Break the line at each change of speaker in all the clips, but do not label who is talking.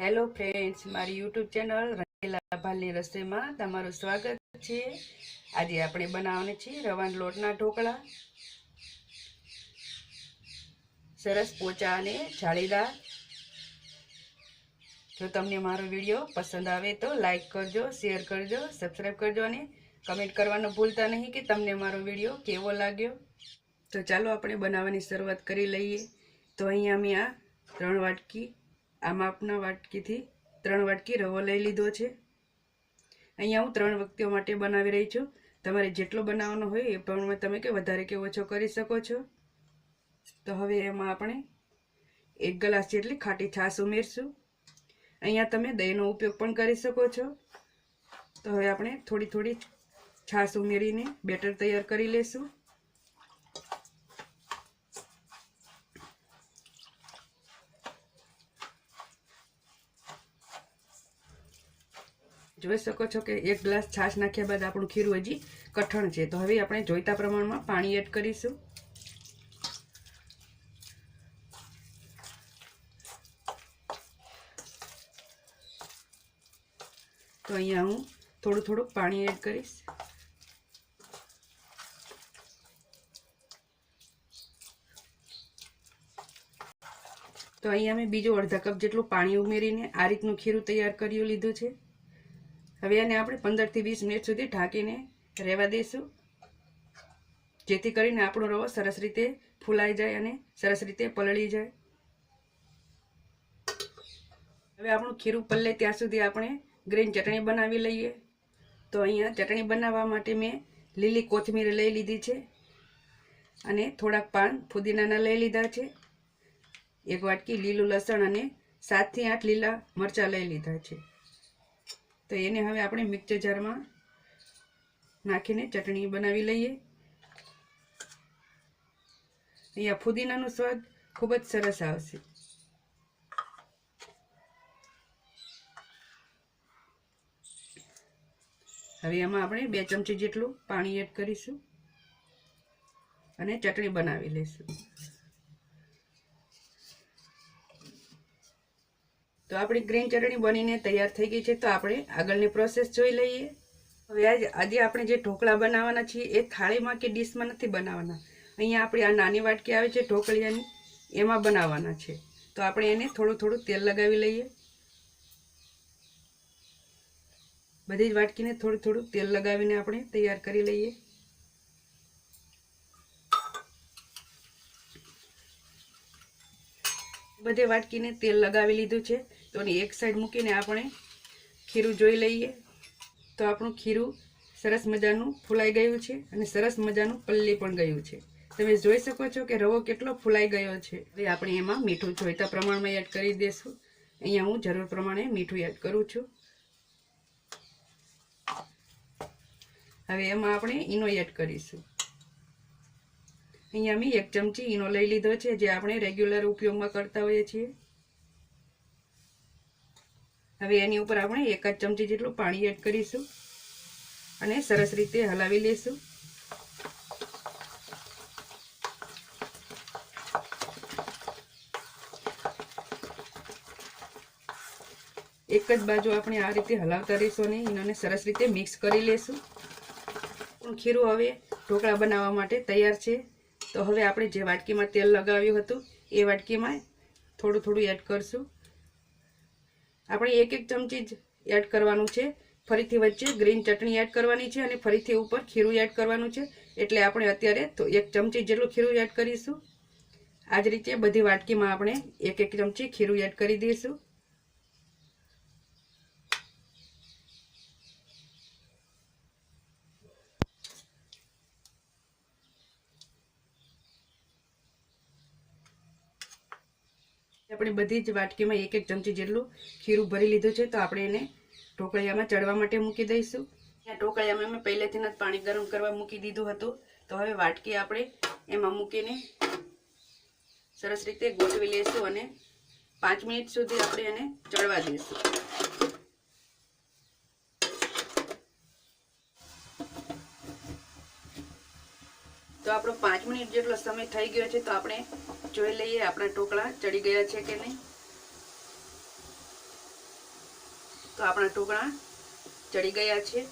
Hello friends મારી YouTube channel Rangila ભાલની રસોઈમાં તમારું સ્વાગત છે. આજે આપણે બનાવવાના છીએ રવાના લોટના ઢોકળા. સરસ પોચા અને જાળીદાર જો તમને મારો વીડિયો પસંદ આવે તો લાઈક કરજો શેર કરજો સબસ્ક્રાઈબ કરજો અને કમેન્ટ કરવાનું ભૂલતા નહીં કે તમને મારો વીડિયો કેવો લાગ્યો. તો ચાલો આપણે બનાવવાની શરૂઆત કરી લઈએ. તો અહીંયા મેં આ ત્રણ વાટકી આ માપના વાટકીથી ત્રણ વાટકી રવો લઈ લીધો છે. અહીંયા હું ત્રણ વ્યક્તિઓ માટે બનાવી રહી છું. તમારે જેટલો બનાવવાનો હોય એ પ્રમાણે તમે કે વધારે કે ઓછો કરી શકો છો. તો હવે એમાં આપણે એક ગ્લાસ જેટલી ખાટી છાશ ઉમેરશું. અહીંયા તમે દહીંનો ઉપયોગ પણ કરી શકો છો. તો હવે આપણે થોડી થોડી છાશ ઉમેરીને બેટર તૈયાર કરી લેશું. જોઈ શકો છો કે એક ગ્લાસ છાશ નાખ્યા બાદ આપણું ખીરું હજી કઠણ છે. તો હવે આપણે જોઈતા પ્રમાણમાં પાણી એડ કરીશું. તો અહીંયા હું થોડું થોડું પાણી એડ કરીશ. તો અહીંયા મેં બીજું અડધા કપ જેટલું પાણી ઉમેરીને આ રીતનું ખીરું તૈયાર કર્યું લીધું છે. હવે આને આપણે પંદરથી વીસ મિનિટ સુધી ઢાંકીને રહેવા દઈશું. જેથી કરીને આપણો રવો સરસ રીતે ફૂલાઈ જાય અને સરસ રીતે પલળી જાય. હવે આપણું ખીરું પલ્લે ત્યાં સુધી આપણે ગ્રીન ચટણી બનાવી લઈએ. તો અહીંયા ચટણી બનાવવા માટે મેં લીલી કોથમીર લઈ લીધી છે અને થોડાક પાન ફુદીનાના લઈ લીધા છે. એક વાટકી લીલું લસણ અને સાતથી આઠ લીલા મરચાં લઈ લીધા છે. તો એને હવે આપણે મિક્સર જારમાં નાખીને ચટણી બનાવી લઈએ. અહીંયા ફુદીનાનો સ્વાદ ખૂબ જ સરસ આવશે. હવે એમાં આપણે બે ચમચી જેટલું પાણી એડ કરીશું અને ચટણી બનાવી લઈશું. તો આપણી ગ્રીન ચટણી બનીને તૈયાર થઈ ગઈ છે, તો આપણે આગળની પ્રોસેસ જોઈ લઈએ. હવે આજે આજે આપણે જે ઢોકળા બનાવવાના છીએ, એ થાળીમાં કે ડીશમાં નથી બનાવવાના. અહીંયા આપણી આ નાની વાટકી આવે છે ઢોકળિયાની, એમાં બનાવવાના છે. તો આપણે એને થોડું થોડું તેલ લગાવી લઈએ. બધી જ વાટકીને થોડું થોડું તેલ લગાવીને આપણે તૈયાર કરી લઈએ. બધે વાટકીને તેલ લગાવી લીધું છે. તો એની એક સાઈડ મૂકીને આપણે ખીરું જોઈ લઈએ. તો આપણું ખીરું સરસ મજાનું ફૂલાઈ ગયું છે અને સરસ મજાનું પલ્લી પણ ગયું છે. તમે જોઈ શકો છો કે રવો કેટલો ફૂલાઈ ગયો છે. હવે આપણે એમાં મીઠું જોઈતા પ્રમાણમાં એડ કરી દઈશું અહીંયા હું જરૂર પ્રમાણે મીઠું એડ કરું છું. હવે એમાં આપણે ઈનો એડ કરીશું. અહીંયા મેં એક ચમચી ઈનો લઈ લીધો છે, જે આપણે રેગ્યુલર ઉપયોગમાં કરતા હોઈએ છીએ. હવે એની ઉપર આપણે એક જ ચમચી જેટલું પાણી એડ કરીશું અને સરસ રીતે હલાવી લઈશું એક જ બાજુ આપણે આ રીતે હલાવતા રહીશું અને ઈનોને સરસ રીતે મિક્સ કરી લેશું. ખીરું હવે ઢોકળા બનાવવા માટે તૈયાર છે. તો હવે આપણે જે વાટકીમાં તેલ લગાવ્યું હતું, એ વાટકીમાં થોડું થોડું એડ કરશું. આપણે એક એક ચમચી જ એડ કરવાનું છે. ફરીથી વચ્ચે ગ્રીન ચટણી એડ કરવાની છે અને ફરીથી ઉપર ખીરું એડ કરવાનું છે. એટલે આપણે અત્યારે તો એક ચમચી જેટલું ખીરું એડ કરીશું. આ જ રીતે બધી વાટકીમાં આપણે એક એક ચમચી ખીરું એડ કરી દઈશું. આપણે બધી જ વાટકીમાં એક એક ચમચી જેટલું ખીરું ભરી લીધું છે, તો આપણે એને ઢોકળિયામાં ચડવા માટે મૂકી દઈશું. ત્યાં ઢોકળિયામાં મેં પહેલેથી જ પાણી ગરમ કરવા મૂકી દીધું હતું. તો હવે વાટકી આપણે એમાં મૂકીને સરસ રીતે ગોઠવી લઈશું અને પાંચ મિનિટ સુધી આપણે એને ચડવા દઈશું. તો આપણો પાંચ મિનિટ જેટલો સમય થઈ ગયો છે, તો આપણે જોઈ લઈએ આપણા ઢોકળા ચડી ગયા છે કે નહીં. તો આપણા ઢોકળા ચડી ગયા છે.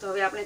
તો હવે આપણે